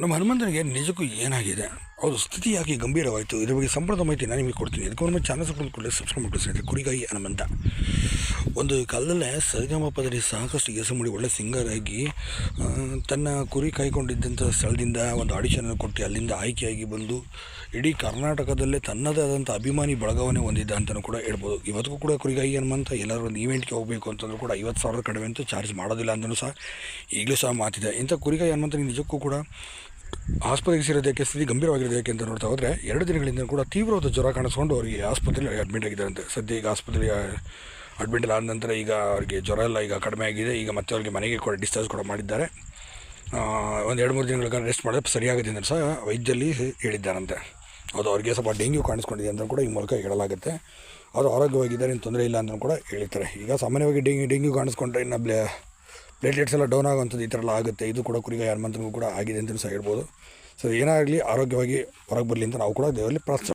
ನಮ್ಮ ಹನುಮಂತನಿಗೆ ನಿಜಕ್ಕೂ ಏನಾಗಿದೆ? ಅವ್ರ ಸ್ಥಿತಿ ಯಾಕೆ ಗಂಭೀರವಾಯಿತು? ಇದ್ರ ಬಗ್ಗೆ ಸಂಪೂರ್ಣ ಮಾಹಿತಿ ನಾನು ನಿಮಗೆ ಕೊಡ್ತೀನಿ. ಅದಕ್ಕೆ ನಮ್ಮ ಚಾನಲ್ ಸಬ್ಸ್ಕ್ರೈಬ್ ಕೂಡಲೇ ಸಬ್ಸ್ಕ್ರೈಬ್ ಮಾಡಿ ಕುರಿಗಾಯಿ ಹನುಮಂತ. ಒಂದು ಕಾಲದಲ್ಲೇ ಸರಿಗಮಪದಲ್ಲಿ ಸಾಕಷ್ಟು ಹೆಸರು ಮಾಡಿ ಒಳ್ಳೆ ಆಗಿ ತನ್ನ ಕುರಿ ಕಾಯ್ಕೊಂಡಿದ್ದಂಥ ಸ್ಥಳದಿಂದ ಒಂದು ಆಡಿಷನ್ ಕೊಟ್ಟು ಅಲ್ಲಿಂದ ಆಯ್ಕೆಯಾಗಿ ಬಂದು, ಇಡೀ ಕರ್ನಾಟಕದಲ್ಲೇ ತನ್ನದೇ ಆದಂಥ ಅಭಿಮಾನಿ ಬಳಗವನ್ನೇ ಹೊಂದಿದ್ದ ಅಂತಲೂ ಕೂಡ ಹೇಳ್ಬೋದು. ಇವತ್ತಿಗೂ ಕೂಡ ಕುರಿಗಾಯಿ ಅನ್ನುವಂಥ ಎಲ್ಲರೂ ಒಂದು ಈವೆಂಟ್ಗೆ ಹೋಗಬೇಕು ಅಂತಂದ್ರೂ ಕೂಡ ಐವತ್ತು ಸಾವಿರ ಕಡಿಮೆ ಅಂತೂ ಚಾರ್ಜ್ ಮಾಡೋದಿಲ್ಲ ಅಂತಲೂ ಸಹ ಈಗಲೂ ಸಹ ಮಾತಿದೆ. ಇಂಥ ಕುರಿಗಾಯಿ ಅನ್ನುವಂಥ ನಿಜಕ್ಕೂ ಕೂಡ ಆಸ್ಪತ್ರೆಗೆ ಸೇರೋದಕ್ಕೆ ಸ್ಥಿತಿ ಗಂಭೀರವಾಗಿರೋದಕ್ಕೆ ಅಂತ ನೋಡ್ತಾ ಹೋದರೆ, ಎರಡು ದಿನಗಳಿಂದ ಕೂಡ ತೀವ್ರವಾದ ಜ್ವರ ಕಾಣಿಸ್ಕೊಂಡು ಅವರಿಗೆ ಆಸ್ಪತ್ರೆಯಲ್ಲಿ ಅಡ್ಮಿಟ್ ಆಗಿದ್ದಾರಂತೆ. ಸದ್ಯ ಈಗ ಆಸ್ಪತ್ರೆಗೆ ಅಡ್ಮಿಟ್ ಆದ ನಂತರ ಈಗ ಅವ್ರಿಗೆ ಜ್ವರ ಎಲ್ಲ ಈಗ ಕಡಿಮೆ ಆಗಿದೆ. ಈಗ ಮತ್ತೆ ಅವ್ರಿಗೆ ಮನೆಗೆ ಕೂಡ ಡಿಸ್ಚಾರ್ಜ್ ಕೂಡ ಮಾಡಿದ್ದಾರೆ. ಒಂದು ಎರಡು ಮೂರು ದಿನಗಳ ಕಾಲ ರೆಸ್ಟ್ ಮಾಡಿದ್ರೆ ಸರಿಯಾಗಿದೆ ಅಂತ ಸಹ ವೈದ್ಯಲ್ಲಿ ಹೇಳಿದ್ದಾರಂತೆ. ಅದು ಅವ್ರಿಗೆ ಸ್ವಲ್ಪ ಡೆಂಗ್ಯೂ ಕಾಣಿಸ್ಕೊಂಡಿದೆ ಅಂತ ಕೂಡ ಈ ಮೂಲಕ ಹೇಳಲಾಗುತ್ತೆ. ಅವರು ಆರೋಗ್ಯವಾಗಿದ್ದಾರೆ, ಏನು ತೊಂದರೆ ಇಲ್ಲ ಅಂತ ಕೂಡ ಹೇಳ್ತಾರೆ ಈಗ ಸಾಮಾನ್ಯವಾಗಿ ಡೆಂಗ್ಯೂ ಡೆಂಗ್ಯೂ ಕಾಣಿಸ್ಕೊಂಡ್ರೆ ಇನ್ನು ಬ್ಲೇ ಪ್ಲೇಟ್ಲೆಟ್ಸ್ ಎಲ್ಲ ಡೌನ್ ಆಗುವಂಥದ್ದು ಈ ಥರ ಎಲ್ಲ ಆಗುತ್ತೆ. ಇದು ಕೂಡ ಕುರಿಗ ಯಾರು ಹನುಮಂತನಿಗೂ ಕೂಡ ಆಗಿದೆ ಅಂತಲೂ ಸಹ ಹೇಳ್ಬೋದು. ಸೊ ಏನಾಗಲಿ ಆರೋಗ್ಯವಾಗಿ ಹೊರಗೆ ಬರಲಿ ಅಂತ ನಾವು ಕೂಡ ದೇವರಲ್ಲಿ ಪ್ರಾರ್ಥನೆ